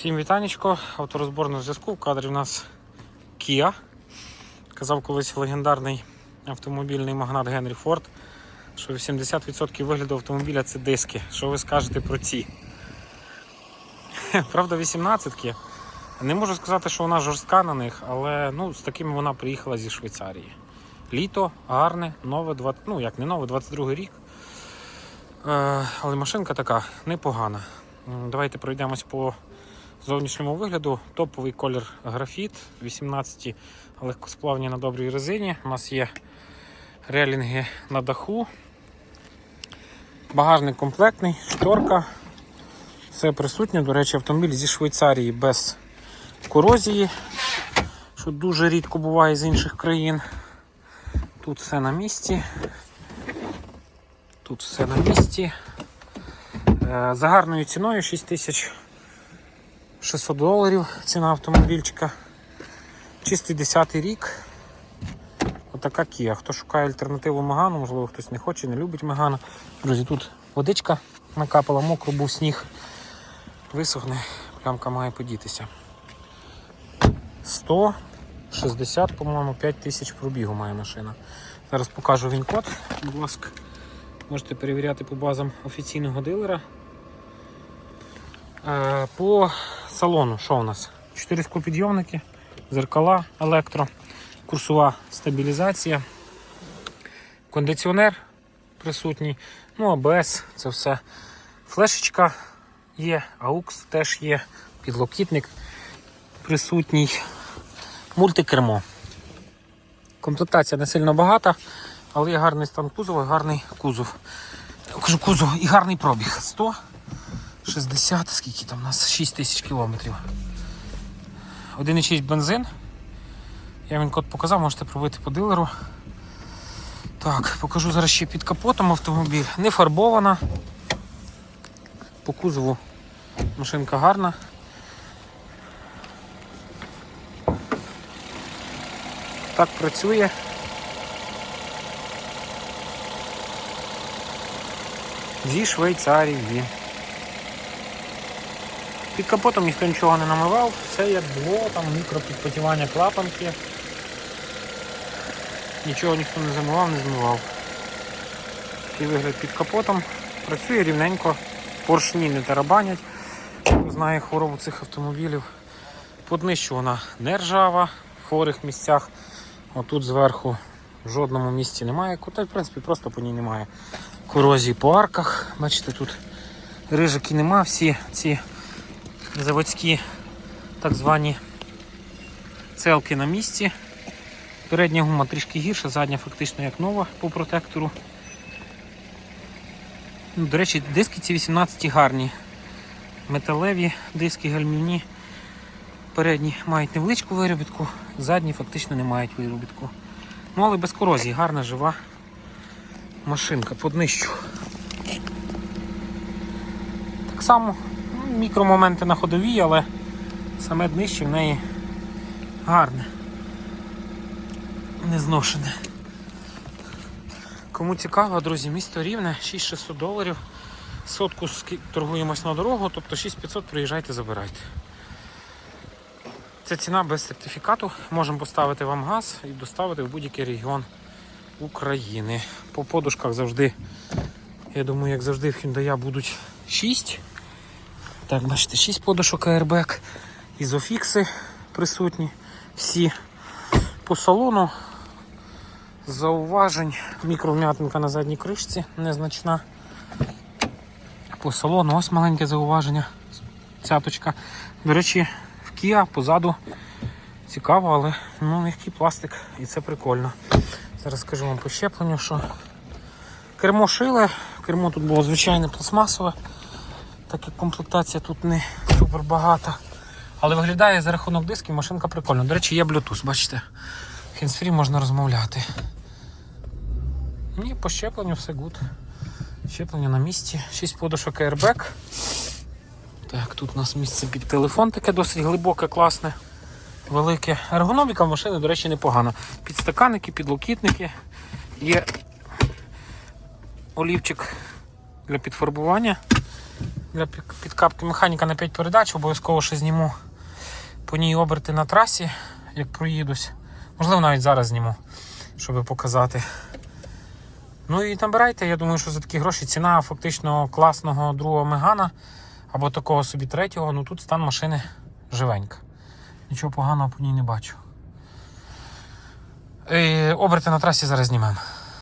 Всім вітанечко, авторозбор на зв'язку. В кадрі в нас Kia. Казав колись легендарний автомобільний магнат Генрі Форд, що 80% вигляду автомобіля це диски. Що ви скажете про ці? Правда, 18-ки. Не можу сказати, що вона жорстка на них, але ну, з такими вона приїхала зі Швейцарії. Літо, гарне, нове, 20, ну як не нове, 22 рік. Е, але машинка така непогана. Давайте пройдемось по зовнішньому вигляду. Топовий колір графіт, 18 легкосплавні на добрій резині. У нас є релінги на даху. Багажник комплектний, шторка. Все присутнє. До речі, автомобіль зі Швейцарії без корозії, що дуже рідко буває з інших країн. Тут все на місці. Тут все на місці. Е, За гарною ціною 6600 доларів ціна автомобільчика. Чистий 10 рік. Отака Kia. Хто шукає альтернативу Магану, можливо, хтось не хоче, не любить Мегана. Друзі, тут водичка накапала, мокро був сніг. Висохне, плямка має подітися. 160, по-моєму, 5 тисяч пробігу має машина. Зараз покажу він код, будь ласка. Можете перевіряти по базам офіційного дилера. Е, По салону, що у нас? 4 склопідйомники, зеркала, електро, курсова стабілізація, кондиціонер присутній, ну АБС, це все. Флешечка є, AUX теж є, підлокітник присутній, мультикермо. Комплектація не сильно багата, але є гарний стан кузова, гарний кузов. Кажу, кузов і гарний пробіг. 160, скільки там у нас? 6 тисяч кілометрів. 1,6 бензин. Я він код показав, можете пробити по дилеру. Так, покажу зараз ще під капотом автомобіль. Не фарбована. По кузову машинка гарна. Так працює. Зі Швейцарії. Під капотом ніхто нічого не намивав, все як було, там мікропідпотівання клапанки. Нічого ніхто не замивав, не змивав. Такий вигляд під капотом. Працює рівненько, поршні не тарабанять. Знає хворобу цих автомобілів. По вона не ржава в хворих місцях. Отут зверху в жодному місці немає. Та, в принципі, просто по ній немає корозії по арках. Бачите, тут рижики нема, всі ці заводські так звані целки на місці. Передня гума трішки гірша, задня фактично як нова по протектору. Ну, До речі, диски ці 18 гарні. Металеві диски гальмівні. Передні мають невеличку виробітку, задні фактично не мають виробітку. Ну, але без корозії, гарна, жива машинка по днищу. Так само мікромоменти на ходовій, але саме днище в неї гарне. Не зношене. Кому цікаво, друзі, місто рівне, 6600 доларів. Сотку торгуємось на дорогу, тобто 6500 приїжджайте, забирайте. Це ціна без сертифікату. Можемо поставити вам газ і доставити в будь-який регіон України. По подушках завжди, я думаю, як завжди в Hyundai будуть 6. Так, бачите, 6 подушок Airbag. Ізофікси присутні. Всі по салону. Зауважень. Мікровм'ятинка на задній кришці незначна. По салону ось маленьке зауваження. Цяточка. До речі, в Kia позаду цікаво, але ну, м'який пластик і це прикольно. Зараз скажу вам по щепленню, що кермо шиле, кермо тут було звичайне пластмасове, так як комплектація тут не супер багата. Але виглядає за рахунок дисків машинка прикольна. До речі, є Bluetooth, бачите. Хендсфрі можна розмовляти. Ні, по щепленню все гуд. Щеплення на місці. 6 подушок airbag. Так, тут у нас місце під телефон таке досить глибоке, класне, велике. Ергономіка машини, до речі, непогана. Підстаканники, підлокітники. Є олівчик для підфарбування. Для підкапки механіка на 5 передач. Обов'язково ще зніму по ній оберти на трасі, як проїдусь. Можливо, навіть зараз зніму, щоб показати. Ну і набирайте, я думаю, що за такі гроші ціна фактично класного другого мегана або такого собі третього. Ну тут стан машини живенька. Нічого поганого по ній не бачу. Е, оберти на трасі зараз знімемо.